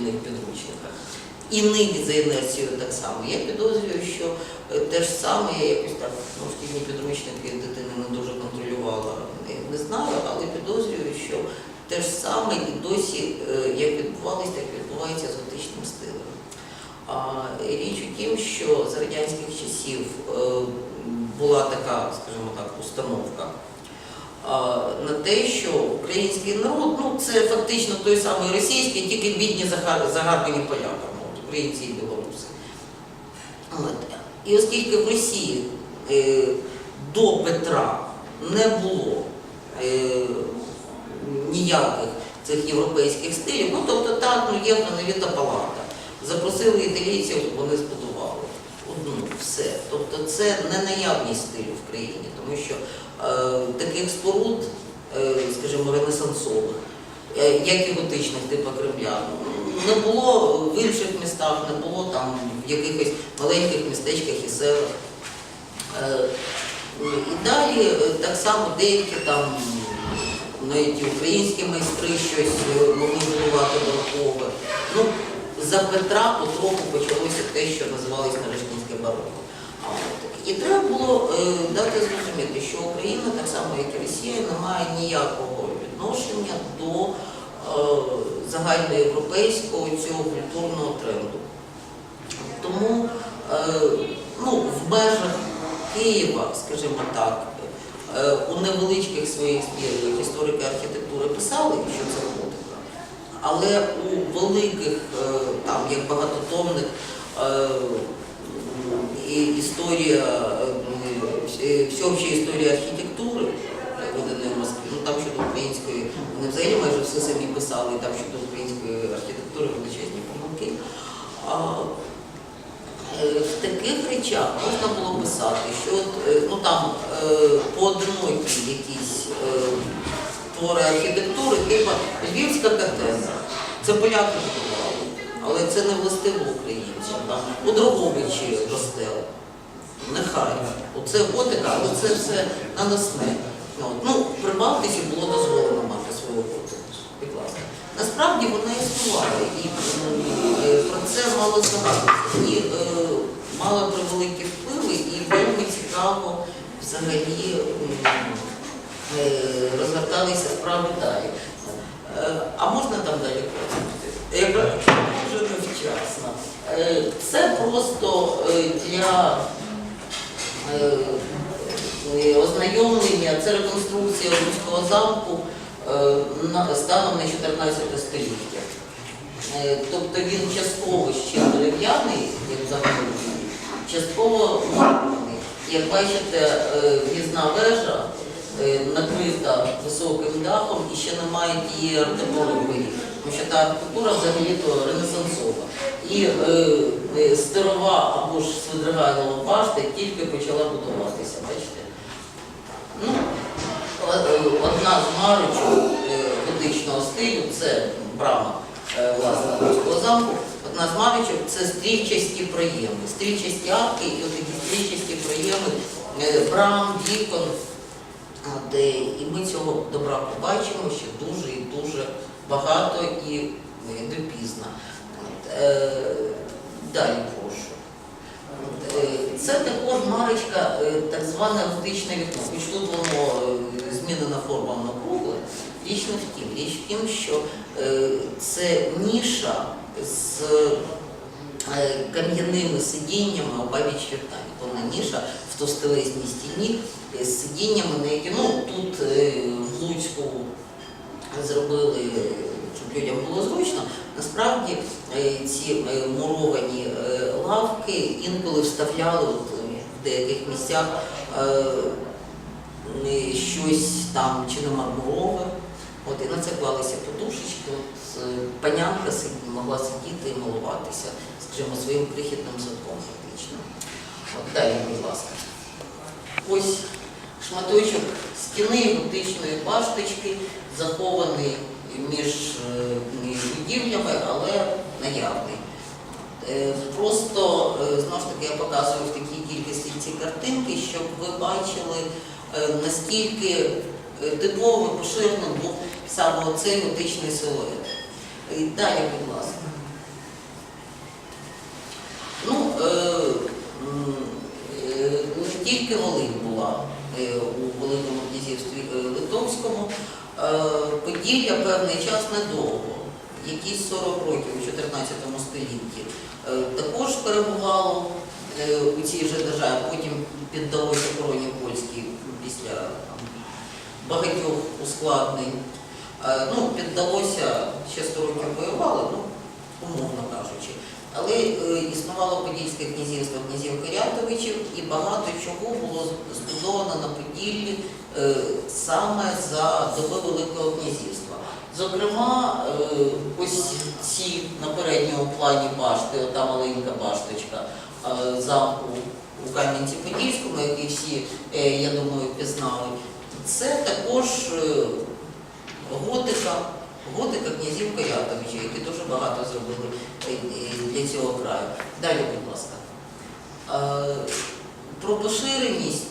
шкільних підручниках. І нині за інерцією так само. Я підозрюю, що е, те ж саме, я якось так ну, шкільні підручники дитини не дуже контролювала, не, знаю, але підозрюю, що те ж саме і досі, е, як відбувалося, так відбувається з готичним стилем. Річ у тім, що за радянських часів е, була така, скажімо так, установка на те, що український народ, ну це фактично той самий російський, тільки бідні загар- загарбані поляками, от, українці і білоруси. От. І оскільки в Росії е, до Петра не було е, ніяких цих європейських стилів, ну тобто так, ну є плановіта палата. Запросили італійців, вони одну, все. Тобто це не наявність стилю в країні, тому що е, таких споруд, е, скажімо, ренесансових, е, як і готичних типу Кремля, не було в інших містах, не було там в якихось маленьких містечках і селах. Е, І далі е, так само деякі там навіть українські майстри щось е, могли будувати дорохове. Ну, за Петра потроху почалося те, що називалось Нарешкінське бароко. І треба було е, дати зрозуміти, що Україна, так само як і Росія, не має ніякого відношення до е, загальноєвропейського цього культурного тренду. Тому е, ну, в межах Києва, скажімо так, у невеличких своїх збірках історики архітектури писали, що це готика, але у великих, там, як багатотомних, е, і історія, е, всеобща історія архітектури, е, виданої в Москві, ну там щодо української, вони взагалі майже все самі писали, там щодо української архітектури величезні помилки. В таких речах можна було писати, що ну там поодинокі якісь твори архітектури, типу Львівська катедра. Це поляки але це не властиво українцям. У Дроговичі ростел. Нехай. Оце готика, але це все наносне. От. Ну, при Балтисі було дозволено мати свою готику. Насправді вона існувала і е, про це мало згадуватися. І е, мала превеликі впливи, і вельми цікаво взагалі е, розгорталися справи далі. Е, а можна там далі працювати? Невчасно. Е, Це просто е, для е, ознайомлення, це реконструкція Руського замку станом на 14 століття. Тобто він частково ще дерев'яний, як взагалі, частково мраморний. Як бачите, в'їзна вежа накрита високим дахом і ще немає тієї вгорі, що та архітектура взагалі-то ренесансова. І е, е, стерова або ж Свидригайлова башта тільки почала будуватися, бачите? Ну, е, е, одна з марочок готичного стилю це брама власне Руського замку. Одна з марочок це стрільчасті проєми, стрільчасті арки і отакі стрільчасті проєми брам, вікон. І ми цього добра побачимо ще дуже і дуже багато і допізно. Е, Далі прошу. Е, Це також марочка, е, так зване готичне вікно. Хоч тут воно змінена форма на кругле. Річ не в тім. Річ в тім, що це ніша з кам'яними сидіннями обабіч вікна. Вона ніша в товстелезній стіні з сидіннями, на які ну, тут в Луцьку зробили, щоб людям було зручно. Насправді е, ці е, муровані е, лавки інколи вставляли в деяких місцях щось там чи не мармурове. От, і на це клалися подушечки. От, панянка могла сидіти і милуватися, скажімо, своїм крихітним садком фактично. От, далі, будь ласка. Ось шматочок стіни готичної башточки, захований е, між будівлями, але наявний. Е, просто, е, знову ж таки, я показую в такій кількості ці картинки, щоб ви бачили, наскільки типово поширеним був саме оцей готичний силует. Далі, будь ласка. Ну, не тільки Волинь була князівстві е, Литовському. Е, Поділля певний час недовго, якісь 40 років у 14 столітті. Е, Також перебувало у цій же державі, потім піддалося короні польській після багатьох ускладнень. Ну, піддалося, ще 100 років воювали, ну, умовно кажучи. Але е, існувало Подільське князівство князів Корятовичів і багато чого було збудовано на Поділлі е, саме за доби Великого князівства. Зокрема, е, ось ці на передньому плані башти, ота маленька башточка замку у Кам'янці-Подільському, який всі, я думаю, пізнали, це також готика, готика князів Корятовича, які дуже багато зробили е, е, для цього краю. Далі, будь ласка. Е, Про поширеність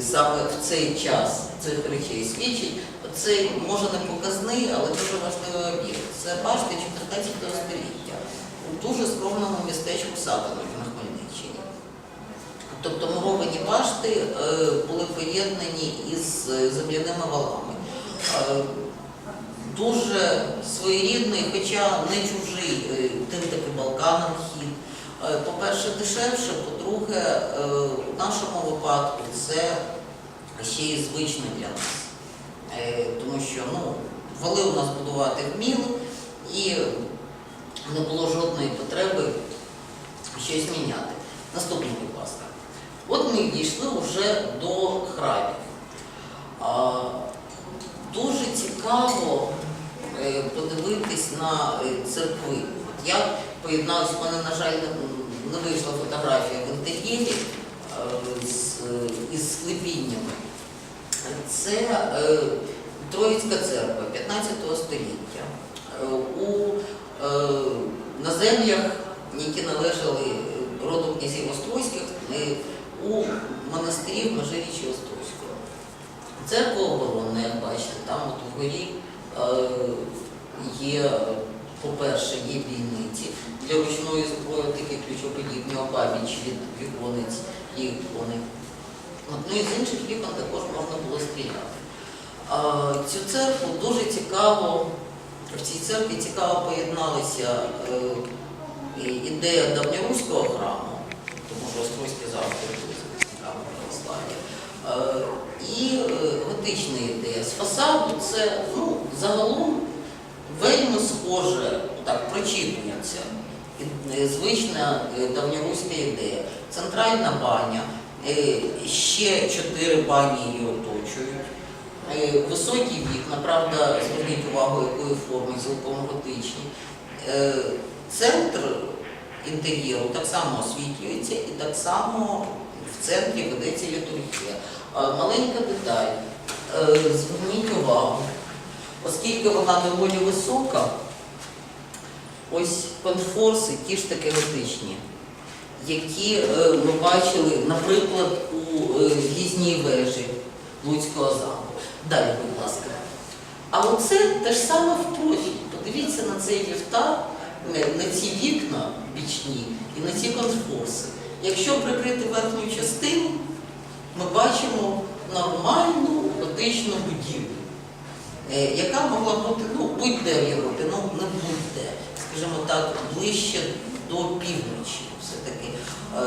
саме в цей час цих речей свідчить. Це може не показний, але дуже важливий об'єкт. Це башти 14 століття у дуже скромному містечку Сатанові на Хмельниччині. Тобто муровані башти були поєднані із земляними валами. Е, Дуже своєрідний, хоча не чужий е, тим таки Балканам хід. Е, По-перше, дешевше, по-друге, у нашому випадку це ще й звичне для нас. Тому що ну, вали у нас будувати вміли і не було жодної потреби щось міняти. Наступний, будь ласка. От ми дійшли вже до храмів. Дуже цікаво е, подивитись на е, церкви. Я поєднався, в мене, на жаль, не- вийшла фотографія в інтер'єрі е, із склепіннями. Це Троїцька церква 15 століття. У, на землях, які належали роду князів Острозьких, у монастирі в Межирічі Острозького. Церква оборонна, вгорі е, є, по-перше, є бійниці для ручної зброї, такі ключоподібні обабіч від віконець і ікони. Ну і з інших вікон також можна було стріляти. Цю церкву дуже цікаво, в цій церкві цікаво поєдналися е, ідея давньоруського храму, тому що Острозькі завжди були храми православ'я, е, і е, З фасаду це ну, загалом вельми схоже, так, прочитується е, звична е, давньоруська ідея. Центральна баня, е, ще чотири бані її оточують. Високі вікна, правда, зверніть увагу, якої форми, цілком готичні. Центр інтер'єру так само освітлюється і так само в центрі ведеться літургія. Маленька деталь. Е, Зверніть увагу, оскільки вона доволі висока, ось конфорси ті ж таки готичні, які е, ми бачили, наприклад, у е, в'їзній вежі Луцького замку. Далі, будь ласка. А оце те ж саме в профіль. Подивіться на цей ліфтар, на ці вікна бічні і на ці конфорси. Якщо прикрити верхню частину, ми бачимо нормальну готичну будівлю, е, яка могла бути ну, будь-де в Європі, ну не будь-де, скажімо так, ближче до півночі все-таки. Е,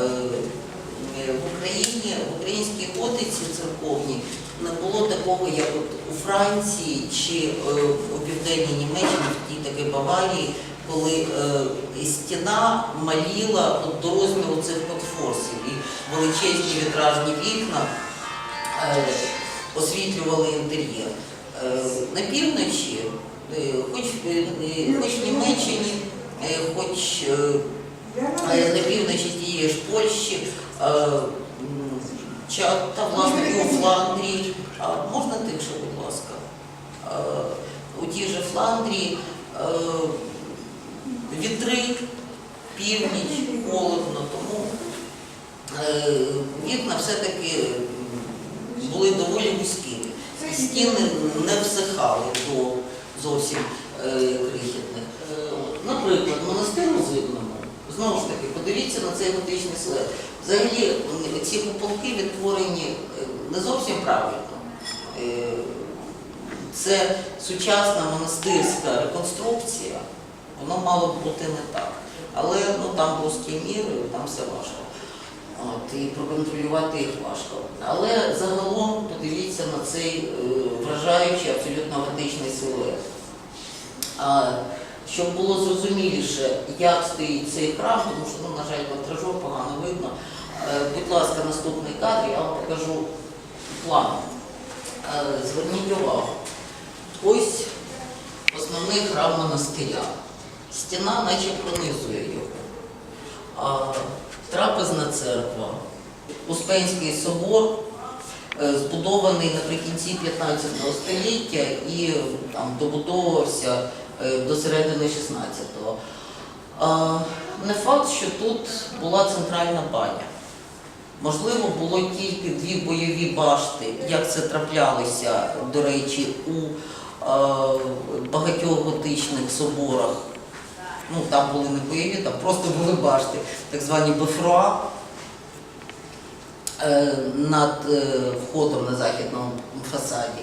е, В Україні, в українській готиці церковній не було такого, як от у Франції чи у південній Німеччині, в тій такій Баварії, коли е, стіна маліла от до розміру цих конфорсів і величезні вітражні вікна е, освітлювали інтер'єр. Е, на півночі, е, хоч, е, хоч в Німеччині, хоч на півночі тієї ж Польщі, та власне і у Фландрії, а можна тихше, будь ласка, у тій же Фландрії вітри, північ, холодно, тому вікна все-таки були доволі вузькими. Стіни не всихали до зовсім е, крихітних. Е, Наприклад, монастир у Зимному, знову ж таки, подивіться на цей готичний след. Взагалі ці куполки відтворені е, не зовсім правильно. Е, Це сучасна монастирська реконструкція, воно мало б бути не так. Але ну, там русські міри, там все важко. От, і проконтролювати їх важко. Але загалом подивіться на цей е, вражаючий абсолютно готичний силует. А, щоб було зрозуміліше, як стоїть цей храм, тому що, ну, на жаль, вантажок погано видно. Е, Будь ласка, наступний кадр, я вам покажу план. Е, Зверніть увагу. Ось основний храм монастиря. Стіна наче пронизує його. Трапезна церква, Успенський собор, е, збудований наприкінці 15 століття і там добудовувався е, до середини 16-го. Не факт, що тут була центральна баня. Можливо, було тільки дві бойові башти, як це траплялося, до речі, у е, багатьох готичних соборах. Ну, там були не бойові, там просто були башти, так звані бефруа е, над е, входом на західному фасаді.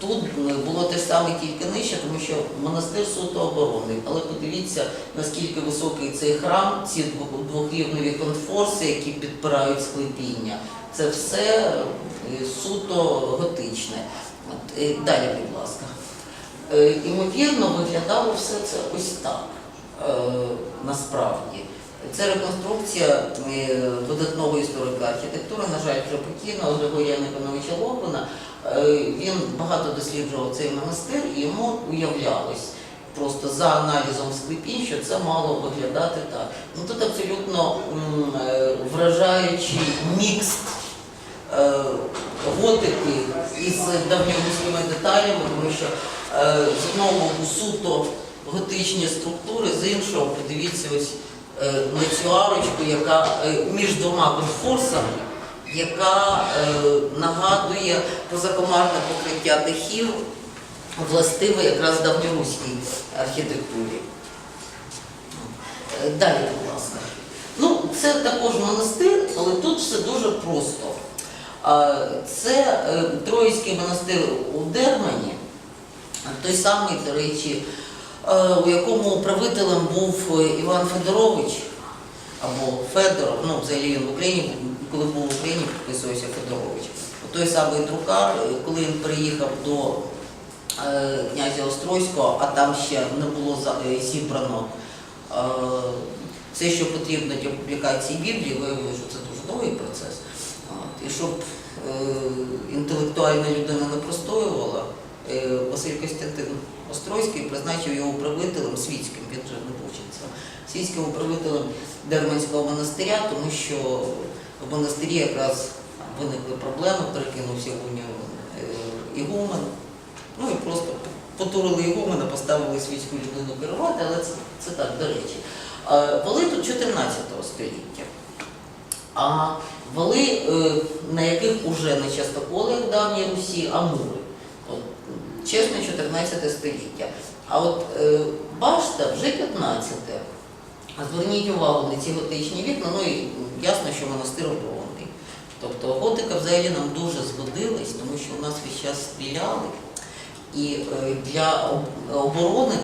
Тут було те ж саме тільки нижче, тому що монастир суто оборонний. Але подивіться, наскільки високий цей храм, ці дво- двохрівневі конфорси, які підпирають склепіння. Це все е, суто готичне. Е, Далі, будь ласка. Е, Імовірно, виглядало все це ось так е, насправді. Це реконструкція е, видатного історика архітектури, на жаль, покійного Григорія Никоновича Логвина. Е, Він багато досліджував цей монастир і йому уявлялось просто за аналізом склепінь, що це мало виглядати так. Ну тут абсолютно е, вражаючий мікс е, готики із давньоруськими деталями, тому що е, з одного боку суто готичні структури, з іншого подивіться ось е, на цю арочку, яка е, між двома конфорсами, яка е, нагадує позакомарне покриття дахів, властиве якраз давньоруській архітектурі. Е, Далі, будь ласка. Ну, це також монастир, але тут все дуже просто. Це е, Троїцький монастир у Дермані, той самий, до речі, е, у якому правителем був Іван Федорович або Федоров, ну взагалі він в Україні, коли був в Україні, підписувався Федорович. Той самий друкар, коли він приїхав до е, князя Острозького, а там ще не було е, зібрано все, що потрібно для публікації Біблії, виявилося, що це дуже довгий процес. І щоб інтелектуальна людина не простоювала, Василь Костянтин Острозький призначив його управителем світським, він вже не ченцем, світським управителем Дерманського монастиря, тому що в монастирі якраз виникли проблеми, перекинувся в унію е, ігумен. Ну і просто потурили ігумена, поставили світську людину керувати, але це, це так, до речі. Е, Вали тут 14 століття. А вали, е, на яких уже не частоколи в давній Русі, а мури. Чесно, 14 століття. А от е, башта вже 15. А зверніть увагу на ці готичні вікна, ну і ясно, що монастир оборонний. Тобто готика взагалі нам дуже згодилась, тому що у нас весь час стріляли. І е, для оборони